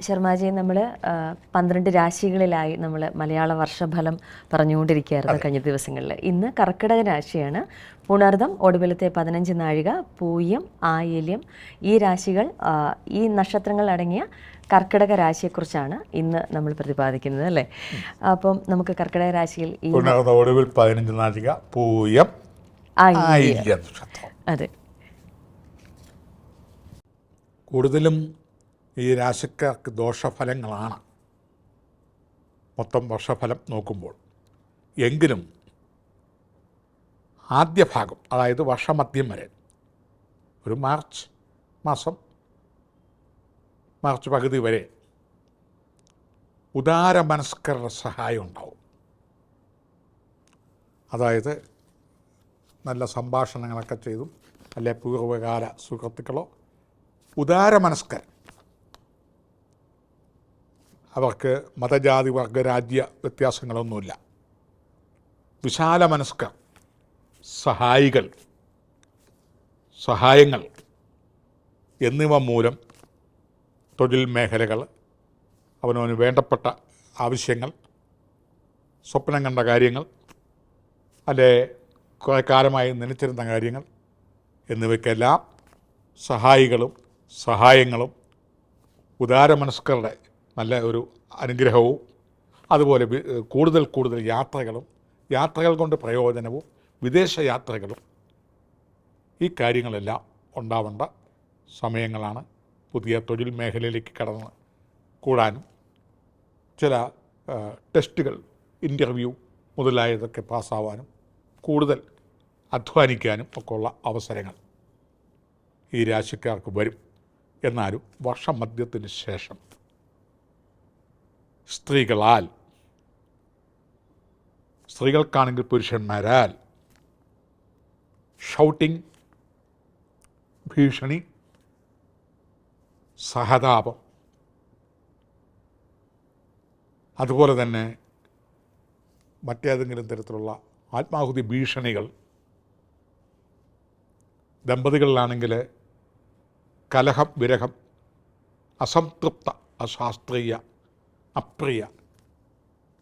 ശർമാജി നമ്മൾ പന്ത്രണ്ട് രാശികളിലായി നമ്മൾ മലയാള വർഷഫലം പറഞ്ഞുകൊണ്ടിരിക്കുകയായിരുന്നു കഴിഞ്ഞ ദിവസങ്ങളിൽ ഇന്ന് കർക്കിടക രാശിയാണ്. പുണർദം ഒടുവിലത്തെ പതിനഞ്ച് നാഴിക പൂയം ആയില്യം ഈ രാശികൾ ഈ നക്ഷത്രങ്ങൾ അടങ്ങിയ കർക്കിടക രാശിയെക്കുറിച്ചാണ് ഇന്ന് നമ്മൾ പ്രതിപാദിക്കുന്നത് അല്ലേ? അപ്പം നമുക്ക് കർക്കിടക രാശിയിൽ ഒടുവിൽ പതിനഞ്ച് നാഴിക പൂയം ആയില്യം. അതെ. കൂടുതലും ഈ രാശിക്കാർക്ക് ദോഷഫലങ്ങളാണ്. മൊത്തം വർഷഫലം നോക്കുമ്പോൾ. എങ്കിലും ആദ്യ ഭാഗം അതായത് വർഷമധ്യം വരെ ഒരു മാർച്ച് മാസം മാർച്ച് പകുതി വരെ ഉദാര മനസ്കരുടെ സഹായം ഉണ്ടാവും. അതായത് നല്ല സംഭാഷണങ്ങളൊക്കെ ചെയ്തും അല്ലെ പൂർവകാല സുഹൃത്തുക്കളോ ഉദാര മനസ്കർ അവർക്ക് മതജാതി വർഗ രാജ്യ വ്യത്യാസങ്ങളൊന്നുമില്ല. വിശാല മനസ്കർ സഹായികൾ സഹായങ്ങൾ എന്നിവ മൂലം തൊഴിൽ മേഖലകൾ അവനവന് വേണ്ടപ്പെട്ട ആവശ്യങ്ങൾ സ്വപ്നം കണ്ട കാര്യങ്ങൾ അല്ലെ കുറേ കാലമായി നനച്ചിരുന്ന കാര്യങ്ങൾ എന്നിവയ്ക്കെല്ലാം സഹായികളും സഹായങ്ങളും ഉദാരമനസ്കരുടെ നല്ല ഒരു അനുഗ്രഹവും അതുപോലെ കൂടുതൽ കൂടുതൽ യാത്രകളും യാത്രകൾ കൊണ്ട് പ്രയോജനവും വിദേശ യാത്രകളും ഈ കാര്യങ്ങളെല്ലാം ഉണ്ടാവേണ്ട സമയങ്ങളാണ് പുതിയ തൊഴിൽ മേഖലയിലേക്ക് കടന്ന് കൂടാനും. ചില ടെസ്റ്റുകൾ ഇന്റർവ്യൂ മുതലായതൊക്കെ പാസ്സാവാനും കൂടുതൽ അധ്വാനിക്കാനും ഒക്കെ ഉള്ള അവസരങ്ങൾ ഈ രാശിക്കാർക്ക് വരും. എന്നാലും വർഷമധ്യത്തിന് ശേഷം സ്ത്രീകളാൽ. സ്ത്രീകൾക്കാണെങ്കിൽ പുരുഷന്മാരാൽ. ഷൗട്ടിംഗ് ഭീഷണി സഹതാപം. അതുപോലെ തന്നെ മറ്റേതെങ്കിലും തരത്തിലുള്ള ആത്മാഹുതി ഭീഷണികൾ. ദമ്പതികളിലാണെങ്കിൽ കലഹം വിരഹം അസംതൃപ്ത അശാസ്ത്രീയ അപ്രിയ.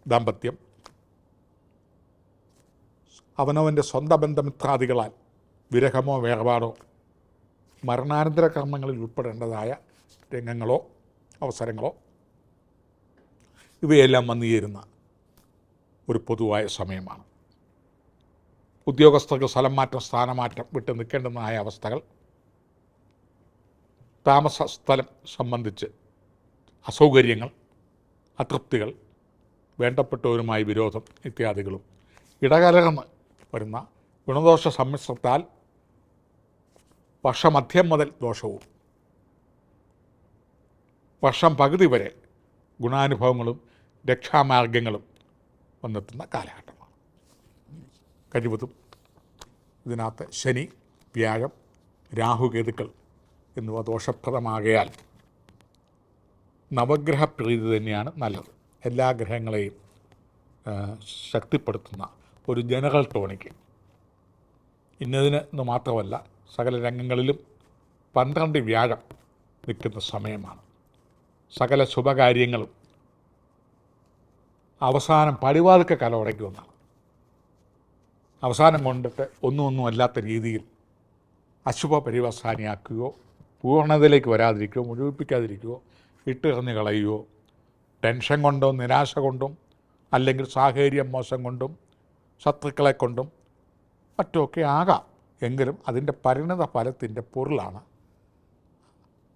ദാമ്പത്യം. അവനവന്റെ സ്വന്തം ബന്ധമിത്രാദികളാൽ വിരഹമോ വേർപാടോ മരണാനന്തര കർമ്മങ്ങളിൽ ഉൾപ്പെടേണ്ടതായ രംഗങ്ങളോ അവസരങ്ങളോ ഇവയെല്ലാം വന്നു ചേരുന്ന ഒരു പൊതുവായ സമയമാണ്. ഉദ്യോഗസ്ഥർക്ക് സ്ഥലം മാറ്റം സ്ഥാനമാറ്റം വിട്ട് നിൽക്കേണ്ടതായ അവസ്ഥകൾ താമസ സ്ഥലം സംബന്ധിച്ച് അസൗകര്യങ്ങൾ അതൃപ്തികൾ വേണ്ടപ്പെട്ടവരുമായി വിരോധം ഇത്യാദികളും ഇടകലർന്ന് വരുന്ന ഗുണദോഷ സമ്മിശ്രത്താൽ വർഷമധ്യം മുതൽ ദോഷവും. വർഷം പകുതി വരെ ഗുണാനുഭവങ്ങളും രക്ഷാമാർഗങ്ങളും വന്നെത്തുന്ന കാലഘട്ടമാണ്. കഴിവതും ഇതിനകത്ത് ശനി വ്യാഴം രാഹുകേതുക്കൾ എന്നിവ ദോഷപ്രദമാകയാൽ നവഗ്രഹ പ്രീതി തന്നെയാണ് നല്ലത്. എല്ലാ ഗ്രഹങ്ങളെയും ശക്തിപ്പെടുത്തുന്ന ഒരു ജനറൽ ടോണിക്ക്. ഇന്നതിന് എന്ന് മാത്രമല്ല സകല രംഗങ്ങളിലും പന്ത്രണ്ട് വ്യാഴം നിൽക്കുന്ന സമയമാണ്. സകല ശുഭകാര്യങ്ങളും അവസാനം പടിവാതിക്ക പടിവാതുക്ക കലവടയ്ക്കുമെന്നാണ് അവസാനം കൊണ്ടിട്ട് ഒന്നും ഒന്നും അല്ലാത്ത രീതിയിൽ അശുഭ പരിവസാനിയാക്കുകയോ പൂർണതയിലേക്ക് വരാതിരിക്കുകയോ മുഴുവിപ്പിക്കാതിരിക്കുകയോ ഇട്ടെറിഞ്ഞ് കളയുകയോ ടെൻഷൻ കൊണ്ടും നിരാശ കൊണ്ടും അല്ലെങ്കിൽ സാഹചര്യം മോശം കൊണ്ടും ശത്രുക്കളെ കൊണ്ടും മറ്റുമൊക്കെ ആകാം. എങ്കിലും അതിന്റെ പരിണത ഫലത്തിന്റെ പൊരുളാണ്.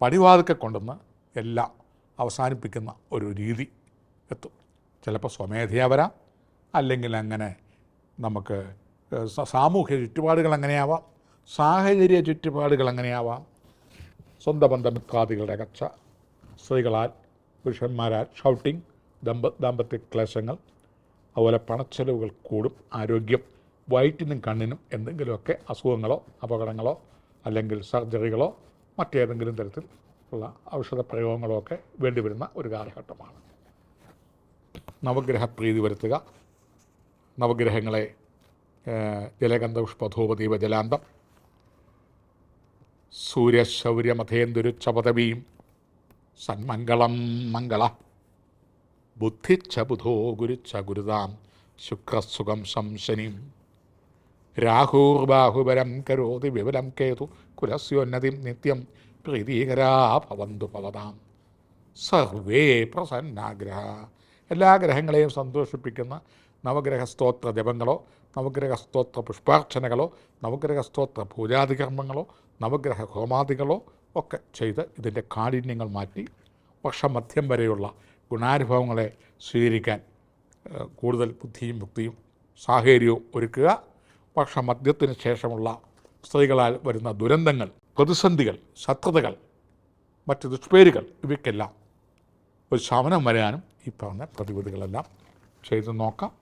പടിവാതുക്കെ കൊണ്ടുവന്ന് എല്ലാം അവസാനിപ്പിക്കുന്ന ഒരു രീതി എത്തും. ചിലപ്പോൾ സ്വമേധയാ വരാം. അല്ലെങ്കിൽ അങ്ങനെ നമുക്ക് സാമൂഹ്യ ചുറ്റുപാടുകൾ അങ്ങനെയാവാം. സാഹചര്യ ചുറ്റുപാടുകൾ അങ്ങനെയാവാം. സ്വന്തം ബന്ധമിത്രാദികളുടെ കച്ച സ്ത്രീകളാൽ പുരുഷന്മാരാൽ ഷൗട്ടിംഗ് ദമ്പ ദാമ്പത്യ ക്ലേശങ്ങൾ അതുപോലെ പണച്ചെലവുകൾ കൂടും ആരോഗ്യം വയറ്റിനും കണ്ണിനും എന്തെങ്കിലുമൊക്കെ അസുഖങ്ങളോ അപകടങ്ങളോ അല്ലെങ്കിൽ സർജറികളോ മറ്റേതെങ്കിലും തരത്തിൽ ഉള്ള ഔഷധ പ്രയോഗങ്ങളോ ഒക്കെ വേണ്ടിവരുന്ന ഒരു കാലഘട്ടമാണ്. നവഗ്രഹ പ്രീതി വരുത്തുക. നവഗ്രഹങ്ങളെ ജലഗന്ധപുഷ്പധൂപദീപ ജലഗന്ധ പുഷ്പധൂപദീപ ജലാന്തം സൂര്യശൗര്യമധേന്ദുരു ചപതവിയും സന്മംഗളം മംഗള. ബുദ്ധിച്ച ബുധോ ഗുരുച്ച ഗുരുതാം ശുക്രസുഖം സംശനിം. രാഹുർബാഹുബലം കരോതി വിപുലം കേതു കുലസ്യോന്നതിം നിത്യം പ്രീതികരാ ഭവന്തു ഭവതാം. സർവേ പ്രസന്നാഗ്രഹ. എല്ലാ ഗ്രഹങ്ങളെയും സന്തോഷിപ്പിക്കുന്ന നവഗ്രഹ സ്തോത്ര ജപങ്ങളോ നവഗ്രഹ സ്തോത്ര പുഷ്പാർച്ചനകളോ നവഗ്രഹ സ്തോത്ര പൂജാതികർമ്മങ്ങളോ നവഗ്രഹ ഹോമാദികളോ ഒക്കെ ചെയ്ത് ഇതിന്റെ കാഠിന്യങ്ങൾ മാറ്റി വർഷമധ്യം വരെയുള്ള ഗുണാനുഭവങ്ങളെ സ്വീകരിക്കാൻ കൂടുതൽ ബുദ്ധിയും യുക്തിയും സാഹചര്യവും ഒരുക്കുക. വർഷമധ്യത്തിന് ശേഷമുള്ള സ്ത്രീകളാൽ വരുന്ന ദുരന്തങ്ങൾ പ്രതിസന്ധികൾ ശത്രുതകൾ മറ്റ് ദുഷ്പേരുകൾ ഇവയ്ക്കെല്ലാം ഒരു ശമനം വരാനും ഈ പറഞ്ഞ പ്രതിവിധികളെല്ലാം ചെയ്തു നോക്കാം.